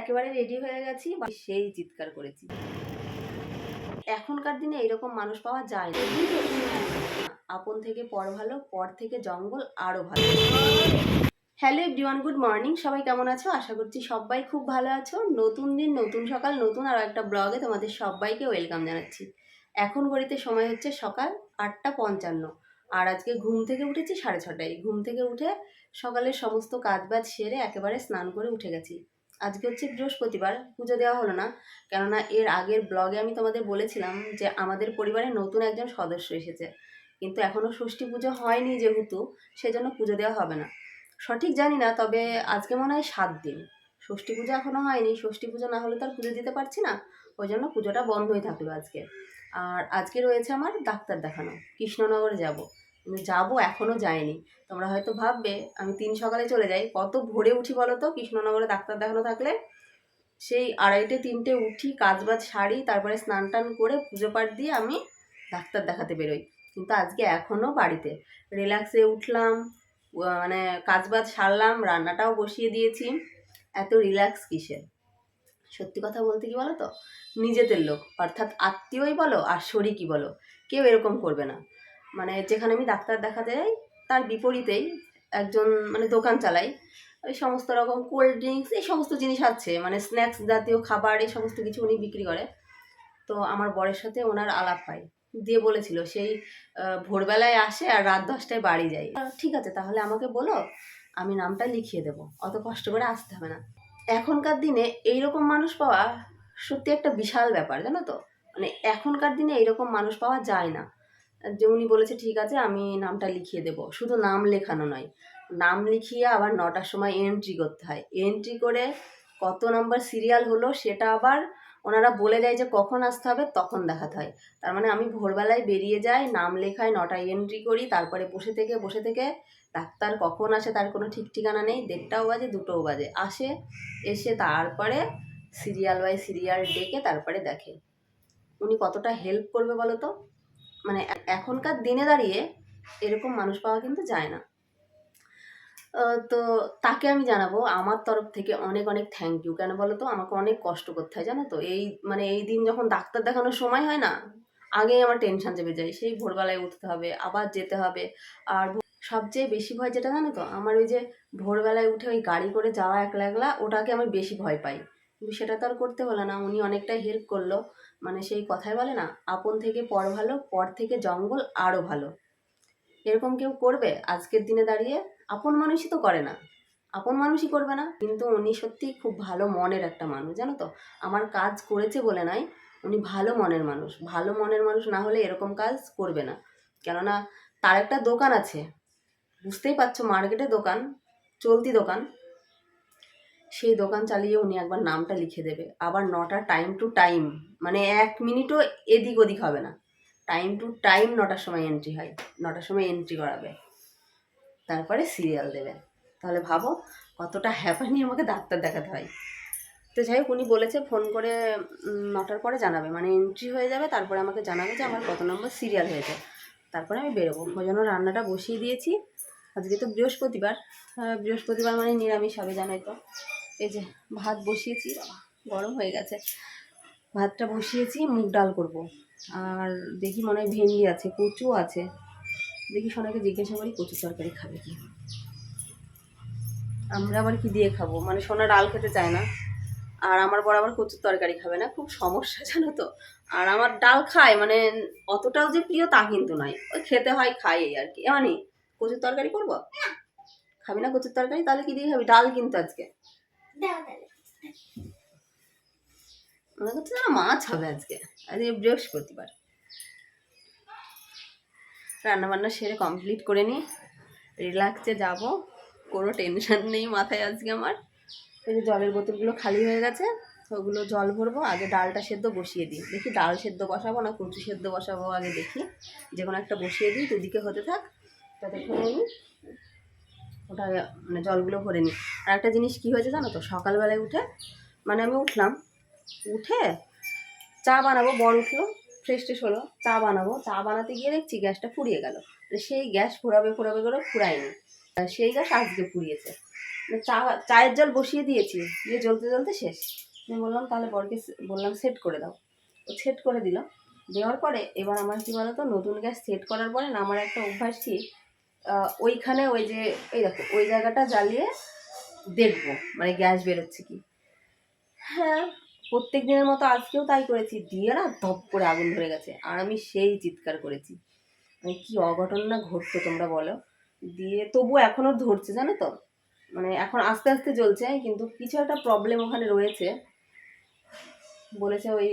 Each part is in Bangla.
একেবারে রেডি হয়ে গেছি সেই চিৎকার করেছি। এখনকার দিনে এরকম মানুষ পাওয়া যায় না। আপন থেকে পর ভালো, পর থেকে জঙ্গল আরও ভালো। হ্যালো এভরিওয়ান গুড মর্নিং সবাই কেমন আছো? আশা করছি সবাই খুব ভালো আছো। নতুন দিন, নতুন সকাল, নতুন আরও একটা ব্লগে তোমাদের সবাইকে ওয়েলকাম জানাচ্ছি। এখন ঘড়িতে সময় হচ্ছে সকাল আটটা পঞ্চান্ন। আর আজকে ঘুম থেকে উঠেছি সাড়ে ছটায়। ঘুম থেকে উঠে সকালের সমস্ত কাজ বাজ সেরে একেবারে স্নান করে উঠে গেছি। আজকে হচ্ছে বৃহস্পতিবার, পুজো দেওয়া হলো না। কেননা এর আগের ব্লগে আমি তোমাদের বলেছিলাম যে আমাদের পরিবারে নতুন একজন সদস্য এসেছে। কিন্তু এখনও ষষ্ঠী পুজো হয়নি যেহেতু, সেজন্য পুজো দেওয়া হবে না। সঠিক জানি না, তবে আজকে মনে হয় সাত দিন। ষষ্ঠী পুজো এখনও হয়নি, ষষ্ঠী পুজো না হলে তো আর পুজো দিতে পারছি না। ওই জন্য পুজোটা বন্ধই থাকল আজকে। আর আজকে রয়েছে আমার ডাক্তার দেখানো, কৃষ্ণনগরে যাব। যাব এখনও যাইনি। তোমরা হয়তো ভাববে, আমি তিন সকালে চলে যাই। কত ভোরে উঠি বলো তো? কৃষ্ণনগরে ডাক্তার দেখানো থাকলে। সেই আড়াইটে, তিনটে উঠি, কাজবাজ সারি, তারপরে স্নান টান করে পুজো পাঠ দিয়ে আমি ডাক্তার দেখাতে বেরোই। কিন্তু আজকে এখনও বাড়িতে। রিল্যাক্সে উঠলাম মানে কাজবাজ সারলাম, রান্নাটাও বসিয়ে দিয়েছি। এত রিল্যাক্স কিসের? সত্যি কথা বলতে কি বলো তো? নিজেদের লোক। অর্থাৎ আত্মীয়ই বলো আর শরিকই বলো। কেউ এরকম করবে না। মানে যেখানে আমি ডাক্তার দেখাতে যাই তার বিপরীতেই একজন মানে দোকান চালাই। ওই সমস্ত রকম কোল্ড ড্রিঙ্কস এই সমস্ত জিনিস আছে মানে স্ন্যাক্স জাতীয় খাবার, এই সমস্ত কিছু উনি বিক্রি করে। তো আমার বরের সাথে ওনার আলাপ হয়। দিয়ে বলেছিল, সেই ভোরবেলায় আসে আর রাত দশটায় বাড়ি যায়। ঠিক আছে, তাহলে আমাকে বলো, আমি নামটা লিখিয়ে দেবো। অত কষ্ট করে আসতে হবে না। এখনকার দিনে এইরকম মানুষ পাওয়া সত্যি একটা বিশাল ব্যাপার, জানো তো? মানে এখনকার দিনে এইরকম মানুষ পাওয়া যায় না। যে উনি বলেছে, ঠিক আছে, আমি নামটা লিখিয়ে দেবো। শুধু নাম লেখানো নয়, নাম লিখিয়ে আবার নটার সময় এন্ট্রি করতে হয়। এন্ট্রি করে কত নম্বর সিরিয়াল হলো, সেটা আবার ওনারা বলে দেয় যে কখন আসতে হবে, তখন দেখাতে হয়। তার মানে আমি ভোরবেলায় বেরিয়ে যাই, নাম লেখাই নটায় এন্ট্রি করি, তারপরে বসে থেকে বসে থেকে ডাক্তার কখন আসে তার কোনো ঠিক ঠিকানা নেই, দেড়টাও বাজে, দুটোও বাজে। আসে, এসে তারপরে সিরিয়াল বাই সিরিয়াল ডেকে তারপরে দেখে। উনি কতটা হেল্প করবে বলো তো? মানে এখনকার দিনে দাঁড়িয়ে এরকম মানুষ পাওয়া কিন্তু যায় না। তো তাকে আমি জানাব, আমার তরফ থেকে অনেক অনেক থ্যাংক ইউ কেন বলো তো? আমাকে অনেক কষ্ট করতে হয়, জানো তো? এই মানে এই দিন যখন ডাক্তার দেখানোর সময় হয় না, আগেই আমার টেনশন চেপে যায়। সেই ভোরবেলায় উঠতে হবে, আবার যেতে হবে। আর সবচেয়ে বেশি ভয় যেটা, জানো তো? আমার ওই যে ভোরবেলায় উঠে ওই গাড়ি করে যাওয়া একলা একলা, ওটাকে আমি বেশি ভয় পাই। কিন্তু সেটা তো আর করতে হলো না। উনি অনেকটাই হেল্প করল। মানে সেই কথাই বলে না, আপন থেকে পর ভালো, পর থেকে জঙ্গল আরও ভালো। এরকম কেউ করবে? আজকের দিনে দাঁড়িয়ে আপন মানুষই তো করে না। আপন মানুষই করবে না। কিন্তু উনি সত্যি খুব ভালো মনের একটা মানুষ, জানো তো? আমার কাজ করেছে বলে নয় উনি ভালো মনের মানুষ। ভালো মনের মানুষ না হলে এরকম কাজ করবে না। কেননা তার একটা দোকান আছে। বুঝতেই পারছ মার্কেটে দোকান, চলতি দোকান। সেই দোকান চালিয়ে উনি একবার নামটা লিখে দেবে। আবার নটা টাইম টু টাইম মানে এক মিনিটও এদিক ওদিক হবে না। টাইম টু টাইম নটার সময় এন্ট্রি হয়, নটার সময় এন্ট্রি করাবে। তারপরে সিরিয়াল দেবে। তাহলে ভাবো কতটা হ্যাপানি আমাকে ডাক্তার দেখাতে হয়। তো যাই হোক, উনি বলেছে ফোন করে নটার পরে জানাবে। মানে এন্ট্রি হয়ে যাবে, তারপরে আমাকে জানাবে যে আমার কত নম্বর সিরিয়াল হয়েছে। তারপরে আমি বেরোবো। ওই জন্য রান্নাটা বসিয়ে দিয়েছি। আজকে তো বৃহস্পতিবার। বৃহস্পতিবার মানে নিরামিষ হবে, জানাই তো। এই যে ভাত বসিয়েছি গরম হয়ে গেছে। ভাতটা বসিয়েছি, মুগ ডাল করব। আর দেখি মনে হয় ভেন্ডি আছে, কচু আছে। দেখি সোনাকে জিজ্ঞাসা করি, কচু তরকারি খাবে কি? আমরা আবার কি দিয়ে খাব? মানে সোনা ডাল খেতে চায় না। আর আমার বড় আবার কচুর তরকারি খাবে না, খুব সমস্যা, জানো তো। আর আমার ডাল খায় মানে অতটাও যে প্রিয় তা কিন্তু নয়। ওই খেতে হয় খাই এই আর কি। এমনই কচুর তরকারি করব? খাবি না কচুর তরকারি? তাহলে কি দিয়ে খাবি? ডাল কিন্তু আজকে। মনে করছে যেন মাছ হবে আজকে। আজকে বৃহস্পতিবার। রান্না বান্না সেরে কমপ্লিট করে নিই রিল্যাক্সে যাব। কোনো টেনশন নেই মাথায় আজকে আমার। এই যে জলের বোতলগুলো খালি হয়ে গেছে, ওগুলো জল ভরবো, আগে ডালটা সেদ্ধ বসিয়ে দিই। দেখি ডাল সেদ্ধ বসাবো না কচু সেদ্ধ বসাবো আগে দেখি। যে কোনো একটা বসিয়ে দিই, দুদিকে হতে থাক। ততক্ষণে আমি ওটা মানে জলগুলো ভরে নিই। আর একটা জিনিস কী হয়েছে জানো তো? সকালবেলায় উঠে মানে আমি উঠলাম, উঠে চা বানাবো, বর উঠল ফ্রেশ ট্রেশ হলো, চা বানাবো। চা বানাতে গিয়ে দেখছি গ্যাসটা ফুরিয়ে গেল। সেই গ্যাস ফুরাবে ফুরাবে করে ফুরায়নি। সেই গ্যাস আজকে ফুরিয়েছে। মানে চা, চায়ের জল বসিয়ে দিয়েছি, দিয়ে জ্বলতে জ্বলতে শেষ। আমি বললাম, তাহলে বরকে বললাম, সেট করে দাও। ও সেট করে দিল। দেওয়ার পরে এবার আমার কি বলতো? নতুন গ্যাস সেট করার পরে না, আমার একটা অভ্যাস কি ওইখানে ওই যে, এই দেখো, ওই জায়গাটা জ্বালিয়ে দেখব মানে গ্যাস বেরোচ্ছে কি। হ্যাঁ প্রত্যেক দিনের মতো আজকেও তাই করেছি, দিয়ে না ধপ করে আগুন ধরে গেছে, আর আমি সেই চিৎকার করেছি। মানে কি অঘটন না ঘটতো তোমরা বলো। দিয়ে তবু এখনও ধরছে, জানো তো? মানে এখন আস্তে আস্তে জ্বলছে, কিন্তু কিছু একটা প্রবলেম ওখানে রয়েছে। বলেছে ওই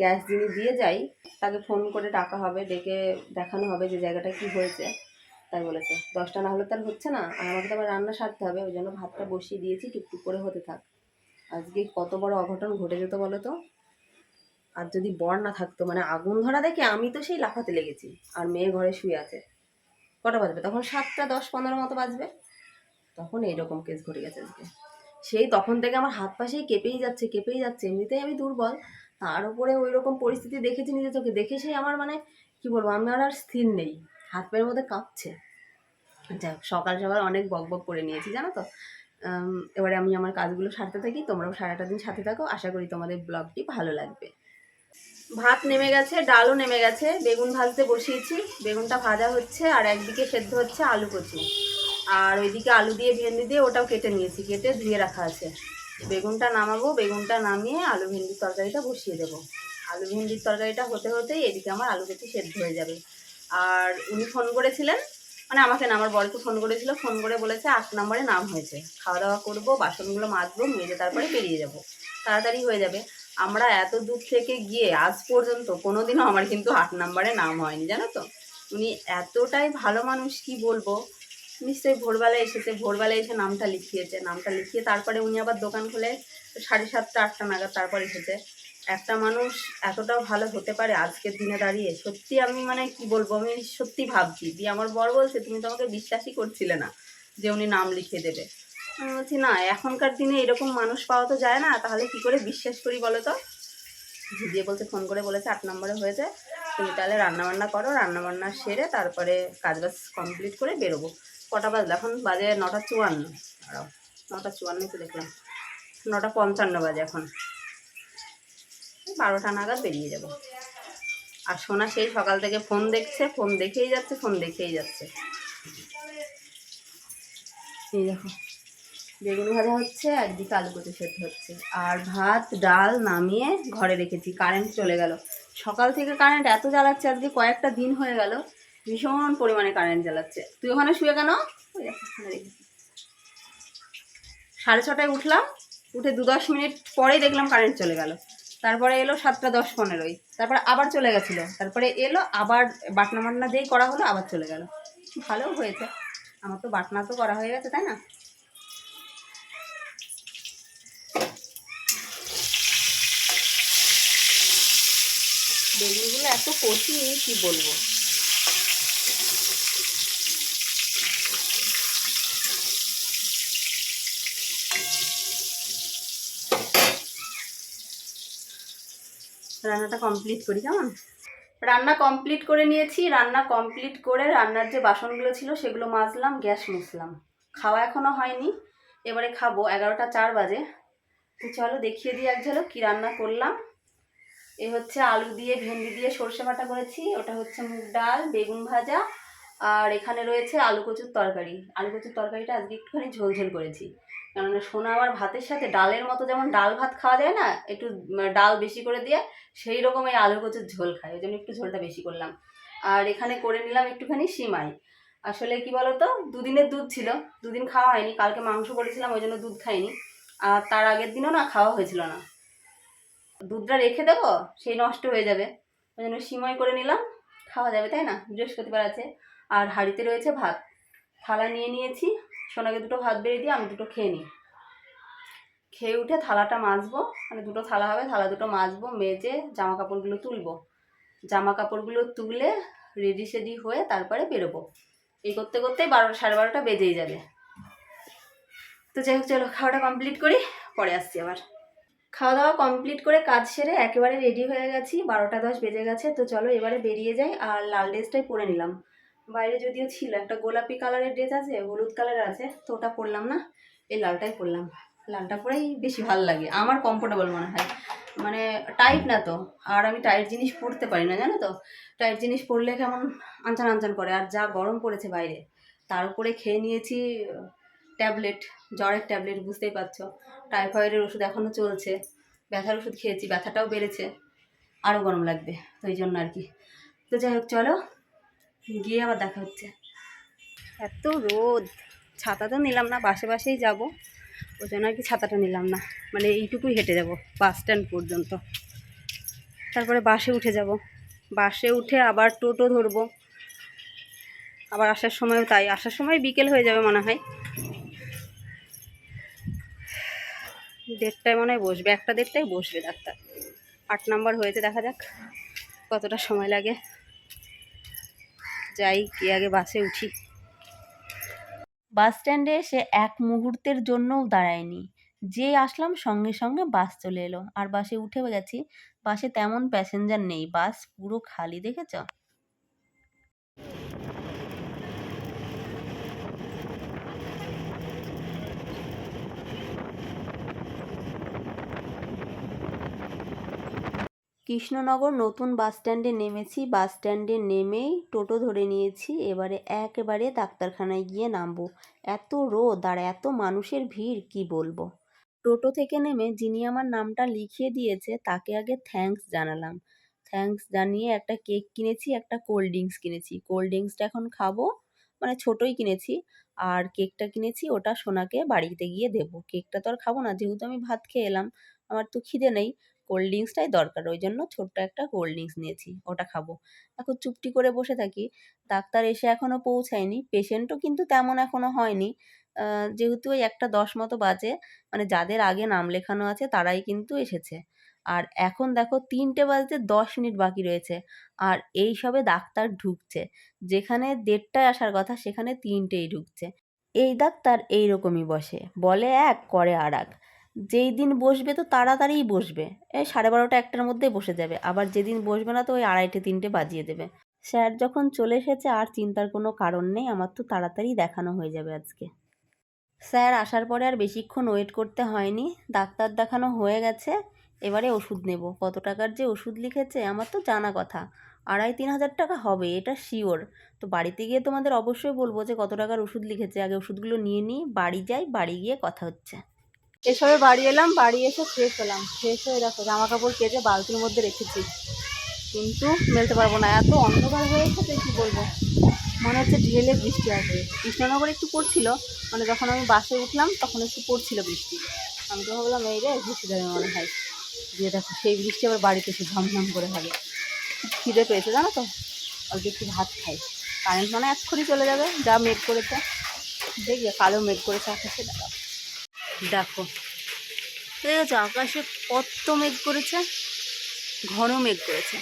গ্যাস যিনি দিয়ে যাই তাকে ফোন করে ডাকা হবে, ডেকে দেখানো হবে যে জায়গাটা কি হয়েছে। তাই বলেছে। দশটা না হলে তার হচ্ছে না। আর আমাকে তো আবার রান্না সারতে হবে, ওই জন্য ভাতটা বসিয়ে দিয়েছি, টুকটুক করে হতে থাক। আজকে কত বড় অঘটন ঘটে যেত বলো তো? আর যদি বর না থাকতো মানে আগুন ধরা দেখে আমি তো সেই লাফাতে লেগেছি। আর মেয়ে ঘরে শুয়ে আছে। কটা বাজবে? তখন সাতটা দশ পনেরো মতো বাজবে। তখন এইরকম কেস ঘটে গেছে আজকে। সেই তখন থেকে আমার হাত পা সেই কেঁপেই যাচ্ছে কেঁপেই যাচ্ছে। এমনিতেই আমি দুর্বল। তার উপরে ওই রকম পরিস্থিতি দেখেছি নিজে চোখে। দেখে সেই আমার মানে কি বলব আমার আর স্থির নেই। হাত পায়ের মধ্যে কাঁপছে। যাক, সকাল সকাল অনেক বক বক করে নিয়েছি, জানো তো? এবারে আমি আমার কাজগুলো সারতে থাকি, তোমরাও সারাটা দিন সাথে থাকো, আশা করি তোমাদের ব্লগটি ভালো লাগবে। ভাত নেমে গেছে, ডালও নেমে গেছে, বেগুন ভাজতে বসিয়েছি, বেগুনটা ভাজা হচ্ছে, আর একদিকে সেদ্ধ হচ্ছে আলু কচু। আর ওইদিকে আলু দিয়ে ভেন্ডি দিয়ে ওটাও কেটে নিয়েছি, কেটে ধুয়ে রাখা আছে। বেগুনটা নামাবো, বেগুনটা নামিয়ে আলু ভেন্ডির তরকারিটা বসিয়ে দেবো। আলু ভেন্ডির তরকারিটা হতে হতেই এদিকে আমার আলু কেটে সেদ্ধ হয়ে যাবে। আর উনি ফোন করেছিলেন মানে আমাকে আমার বরকে ফোন করেছিল ফোন করে বলেছে আট নম্বরে নাম হয়েছে। খাওয়া দাওয়া করব, বাসনগুলো মাজবো, মেজে তারপরে বেরিয়ে যাব। তাড়াতাড়ি হয়ে যাবে। আমরা এত দূর থেকে গিয়ে আজ পর্যন্ত কোনোদিনও আমার কিন্তু আট নম্বরে নাম হয়নি, জানো তো? উনি এতটাই ভালো মানুষ, কি বলব? নিশ্চয়ই ভোরবেলা এসেছে, ভোরবেলা এসে নামটা লিখিয়েছে, নামটা লিখিয়ে তারপরে উনি আবার দোকান খুলে সাড়ে সাতটা, আটটা নাগাদ তারপর এসেছে। একটা মানুষ এতটাও ভালো হতে পারে আজকের দিনে দাঁড়িয়ে? সত্যি আমি মানে কি বলব? আমি সত্যি ভাবছি। দিয়ে আমার বর বলছে, তুমি তো আমাকে বিশ্বাসই করছিলে না যে উনি নাম লিখে দেবে। আমি বলছি, না, এখনকার দিনে এরকম মানুষ পাওয়া তো যায় না। তাহলে কি করে বিশ্বাস করি বলো তো? দিয়ে বলছে, ফোন করে বলেছে, আট নম্বরে হয়েছে তুমি তাহলে রান্নাবান্না করো, রান্নাবান্না সেরে তারপরে কাজ বাজ কমপ্লিট করে বেরোবো। কটা বাজলো? এখন বাজে নটা চুয়ান্ন। নটা চুয়ান্নই তো দেখলাম। নটা পঞ্চান্ন বাজে এখন। বারোটা নাগাদ বেরিয়ে যাব। আর সোনা সেই সকাল থেকে ফোন দেখছে ফোন দেখেই যাচ্ছে ফোন দেখেই যাচ্ছে। এই দেখো, বেগুন ভাজা হচ্ছে, একদিকে আলু কচু সেদ্ধ হচ্ছে। আর ভাত, ডাল নামিয়ে ঘরে রেখেছি কারেন্ট চলে গেল। সকাল থেকে কারেন্ট এত জ্বালাচ্ছে, আজকে কয়েকটা দিন হয়ে গেল, ভীষণ পরিমাণে কারেন্ট জ্বালাচ্ছে। তুই ওখানে শুয়ে কেন। সাড়ে ছটায় উঠলাম, উঠে দু দশ মিনিট পরেই দেখলাম কারেন্ট চলে গেল। তারপরে এলো সাতটা দশ পনেরোই। তারপরে আবার চলে গেছিল। তারপরে এলো, আবার বাটনা বাটনা দিয়েই করা হলো, আবার চলে গেল। ভালো হয়েছে। আমার তো বাটনা তো করা হয়ে গেছে, তাই না? বেগুনগুলো এত কঠিন কি বলব? রান্নাটা কমপ্লিট করি, কেমন? রান্না কমপ্লিট করে নিয়েছি। রান্না কমপ্লিট করে রান্নার যে বাসনগুলো ছিল, সেগুলো মাজলাম, গ্যাস মুছলাম। খাওয়া এখনও হয়নি। এবারে খাব, এগারোটা চার বাজে। চলো দেখিয়ে দিই এক ঝলক কী রান্না করলাম। এ হচ্ছে আলু দিয়ে, ভেন্ডি দিয়ে সর্ষে বাটা করেছি। ওটা হচ্ছে মুগ ডাল, বেগুন ভাজা, আর এখানে রয়েছে আলু কচুর তরকারি। আলু কচুর তরকারিটা আজকে একটুখানি ঝোল ঝোল করেছি। কেননা সোনা আবার ভাতের সাথে ডালের মতো যেমন ডাল ভাত খাওয়া যায় না, একটু ডাল বেশি করে দিয়ে সেই রকম এই আলু কচুর ঝোল খায়। ওই জন্য একটু ঝোলটা বেশি করলাম। আর এখানে করে নিলাম একটুখানি সিমাই। আসলে কি বলতো, দুদিনের দুধ ছিল, দুদিন খাওয়া হয়নি, কালকে মাংস করেছিলাম, ওই জন্য দুধ খাইনি। আর তার আগের দিনও না খাওয়া হয়েছিল না। দুধটা রেখে দেবো, সেই নষ্ট হয়ে যাবে। ওই জন্য সিমাই করে নিলাম, খাওয়া যাবে, তাই না? বৃহস্পতিবার আছে, আর হাঁড়িতে রয়েছে ভাত। থালা নিয়ে নিয়েছি সোনাকে দুটো ভাত বেরিয়ে দিয়ে আমি দুটো খেয়ে নিই। খেয়ে উঠে থালাটা মাজবো মানে দুটো থালা হবে, থালা দুটো মাজবো, মেজে জামা কাপড়গুলো তুলবো। জামা কাপড়গুলো তুলে রেডি সেডি হয়ে তারপরে বেরোবো। এই করতে করতেই বারোটা সাড়ে বারোটা বেজেই যাবে। তো যাই হোক, চলো খাওয়াটা কমপ্লিট করি, পরে আসছি আবার। খাওয়া দাওয়া কমপ্লিট করে কাজ সেরে একেবারে রেডি হয়ে গেছি, বারোটা দশ বেজে গেছে, তো চলো এবারে বেরিয়ে যাই, আর লাল ড্রেসটাই পরে নিলাম। বাইরে যদিও ছিল, একটা গোলাপি কালারের ড্রেস আছে, হলুদ কালারের আছে, তো ওটা পরলাম না, এই লালটাই পরলাম। লালটা পরেই বেশি ভালো লাগে, আমার কমফোর্টেবল মনে হয়। মানে টাইট না তো, আর আমি টাইট জিনিস পরতে পারি না, জানো তো? টাইট জিনিস পরলে কেমন আনচান আনচান করে, আর যা গরম পড়েছে বাইরে, তার উপরে খেয়ে নিয়েছি, ট্যাবলেট, জ্বরের ট্যাবলেট, বুঝতেই পারছ। টাইফয়েডের ওষুধ এখনও চলছে, ব্যথার ওষুধ খেয়েছি, ব্যথাটাও বেড়েছে, আরও গরম লাগবে তো এই জন্য আর কি। তো যাই হোক, চলো গিয়ে আবার দেখা হচ্ছে। এত রোদ। ছাতা তো নিলাম না, বাসে বাসেই যাব। ওই জন্য আর কি ছাতাটা নিলাম না। মানে এইটুকুই হেঁটে যাব, বাস স্ট্যান্ড পর্যন্ত। তারপরে বাসে উঠে যাব। বাসে উঠে আবার টোটো ধরবো। আবার আসার সময়ও তাই। আসার সময় বিকেল হয়ে যাবে মনে হয়। দেড়টায় মনে হয় বসবে। একটা দেড়টায় বসবে ডাক্তার। আট নাম্বার হয়েছে, দেখা যাক কতটা সময় লাগে। যাই, কি আগে বাসে উঠি। বাস স্ট্যান্ডে এসে এক মুহূর্তের জন্যও দাঁড়ায়নি। যে আসলাম সঙ্গে সঙ্গে বাস চলে এলো। আর বাসে উঠে গেছি, বাসে তেমন প্যাসেঞ্জার নেই। বাস পুরো খালি, দেখেছ? কৃষ্ণনগর নতুন বাস স্ট্যান্ডে নেমেছি। বাস স্ট্যান্ডে নেমেই টোটো ধরে নিয়েছি। এবারে একেবারে ডাক্তারখানায় গিয়ে নামবো। এত রোদ আর এত মানুষের ভিড়, কি বলব? টোটো থেকে নেমে যিনি আমার নামটা লিখিয়ে দিয়েছে, তাকে আগে থ্যাঙ্কস জানালাম। থ্যাঙ্কস জানিয়ে একটা কেক কিনেছি, একটা কোল্ড ড্রিঙ্কস কিনেছি। কোল্ড ড্রিঙ্কসটা এখন খাব মানে ছোটোই কিনেছি। আর কেকটা কিনেছি, ওটা সোনাকে বাড়িতে গিয়ে দেবো। কেকটা তো আর খাব না, যেহেতু আমি ভাত খেয়ে এলাম, আমার তো খিদে নেই। কোল্ড ড্রিঙ্কসটাই দরকার। ওই জন্য ছোট্ট একটা কোল্ড ড্রিঙ্কস নিয়েছি, ওটা খাব। এখন চুপটি করে বসে থাকি, ডাক্তার এসে এখনও পৌঁছায়নি পেশেন্টও কিন্তু তেমন এখনও হয়নি। যেহেতু ওই একটা দশ মতো বাজে মানে যাদের আগে নাম লেখানো আছে তারাই কিন্তু এসেছে। আর এখন দেখো তিনটে বাজতে দশ মিনিট বাকি রয়েছে, আর এই সবে ডাক্তার ঢুকছে। যেখানে দেড়টায় আসার কথা সেখানে তিনটেই ঢুকছে। এই ডাক্তার এইরকমই বসে, বলে এক, করে আর এক। যেই দিন বসবে তো তাড়াতাড়িই বসবে। এই সাড়ে বারোটা একটার মধ্যেই বসে যাবে। আবার যেদিন বসবে না তো ওই আড়াইটে, তিনটে বাজিয়ে দেবে। স্যার যখন চলে এসেছে, আর চিন্তার কোনো কারণ নেই। আমার তো তাড়াতাড়ি দেখানো হয়ে যাবে আজকে। স্যার, আসার পরে আর বেশিক্ষণ ওয়েট করতে হয়নি। ডাক্তার দেখানো হয়ে গেছে। এবারে ওষুধ নেব। কত টাকার যে ওষুধ লিখেছে, আমার তো জানা কথা। আড়াই, তিন হাজার টাকা হবে, এটা শিওর তো বাড়িতে গিয়ে তোমাদের অবশ্যই বলব যে কত টাকার ওষুধ লিখেছে। আগে ওষুধগুলো নিয়ে নিই। বাড়ি যাই, বাড়ি গিয়ে কথা হচ্ছে। এসবে বাড়ি এলাম, বাড়ি এসে ফ্রেশ হলাম। ফ্রেশ হয়ে দেখো জামা কাপড় কেটে বালতির মধ্যে রেখেছি। কিন্তু মেলতে পারব না, এত অন্ধকার হয়েছে তো কী বলব? মনে হচ্ছে ঢেলে বৃষ্টি আসবে। কৃষ্ণনগরে একটু পড়ছিল মানে যখন আমি বাসে উঠলাম তখন একটু পড়ছিল বৃষ্টি। আমি তো ভাবলাম, এই রে ভেসে যাবে মনে হয়। দিয়ে দেখো, সেই বৃষ্টি আবার বাড়িতে এসে ঝমঝম করে হবে। খিদে পেয়েছে, জানো তো? অল্প একটু ভাত খাই। কারেন্ট মানে এক্ষুনি চলে যাবে, যা মেঘ করেছে। দেখবে, কালো মেঘ করেছে আকাশে দেখো দেখো। দেখেছ আকাশে কত মেঘ করেছে, ঘন মেঘ করেছে।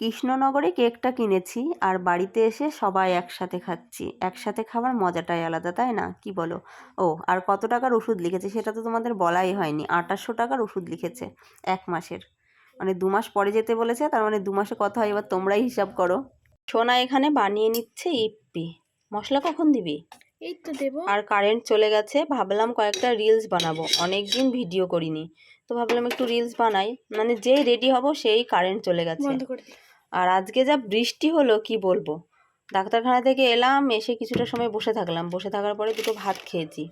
কৃষ্ণনগরে কেকটা কিনেছি আর বাড়িতে এসে সবাই একসাথে খাচ্ছি। একসাথে খাবার মজাটাই আলাদা, তাই না? কি বলো? ও, আর কত টাকার ওষুধ লিখেছে সেটা তো তোমাদের বলাই হয়নি। আঠাশশো টাকার ওষুধ লিখেছে এক মাসের। মানে দু মাস পরে যেতে বলেছে, তার মানে দু মাসে কথা হয়, এবার তোমরাই হিসাব করো। সোনা এখানে বানিয়ে নিচ্ছে ইপ্পি। মশলা কখন দিবি? এই তো দেবো। আর কারেন্ট চলে গেছে ভাবলাম কয়েকটা রিলস বানাবো। অনেক দিন ভিডিও করিনি। তো ভাবলাম একটু রিলস বানাই। মানে যেই রেডি হব সেই কারেন্ট চলে গেছে। আর আজকে যা বৃষ্টি হলো কি বলব? ডাক্তারখানা থেকে এলাম এসে কিছুটা সময় বসে থাকলাম। বসে থাকার পরে দুটো ভাত খেয়েছি।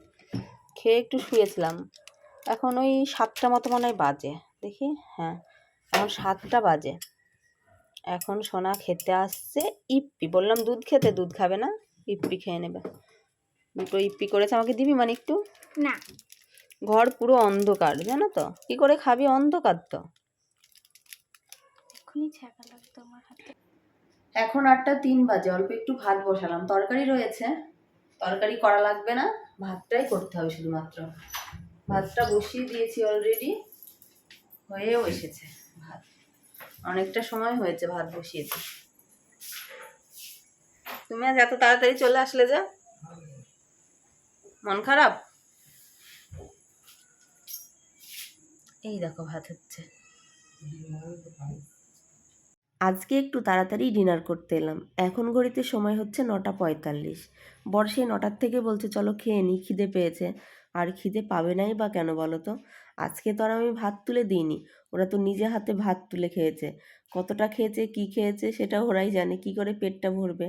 খেয়ে একটু শুয়েছিলাম। এখন ওই সাতটা মতো মনে হয় বাজে। দেখি হ্যাঁ এখন সাতটা বাজে। এখন সোনা খেতে আসছে ইপ্পি। বললাম দুধ খেতে দুধ খাবে না ইপ্পি খেয়ে নেবে। দুটো ইপ্পি করেছে আমাকে দিবি মানে একটু? না। ঘর পুরো অন্ধকার জানো তো? কি করে খাবি? অন্ধকার তো। এক্ষুনি ছ্যাঁকা লাগতো আমার হাতে। এখন আটটা তিন বাজে অল্প একটু ভাত বসালাম। তরকারি রয়েছে। তরকারি করা লাগবে না ভাতটাই করতে হবে শুধুমাত্র। ভাতটা বসিয়ে দিয়েছি অলরেডি হয়েও এসেছে ভাত। অনেকটা সময় হয়েছে ভাত বসিয়েছি তুমি আজ এত তাড়াতাড়ি চলে আসলে যে। মন খারাপ? এই দেখো ভাত হচ্ছে। আজকে একটু তাড়াতাড়ি ডিনার করতে এলাম। এখন ঘড়িতে সময় হচ্ছে নটা পঁয়তাল্লিশ। বর্ষে সেই নটার থেকে বলছে চলো খেয়ে নি খিদে পেয়েছে। আর খিদে পাবে নাই বা কেন বলো তো? আজকে তো আর আমি ভাত তুলে দিইনি। ওরা তো নিজে হাতে ভাত তুলে খেয়েছে। কতটা খেয়েছে, কি খেয়েছে সেটা ওরাই জানে, কি করে পেটটা ভরবে।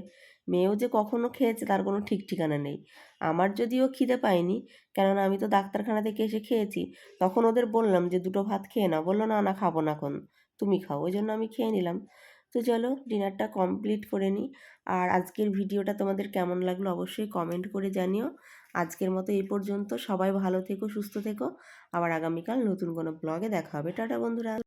মেয়েও যে কখনো খেয়েছে তার কোনো ঠিক ঠিকানা নেই। আমার যদিও খিদে পায়নি, কেননা আমি তো ডাক্তারখানা থেকে এসে খেয়েছি, তখন ওদের বললাম যে দুটো ভাত খেয়ে না বলল, না না, খাব না এখন। তুমি খাও। ওই জন্য আমি খেয়ে নিলাম। তো চলো, ডিনারটা কমপ্লিট করে নিই। আর আজকের ভিডিওটা তোমাদের কেমন লাগল অবশ্যই কমেন্ট করে জানিও। আজকের মতো এই পর্যন্ত। সবাই ভালো থেকো, সুস্থ থেকো। আবার আগামীকাল নতুন কোনো ব্লগে দেখা হবে। টাটা বন্ধুরা।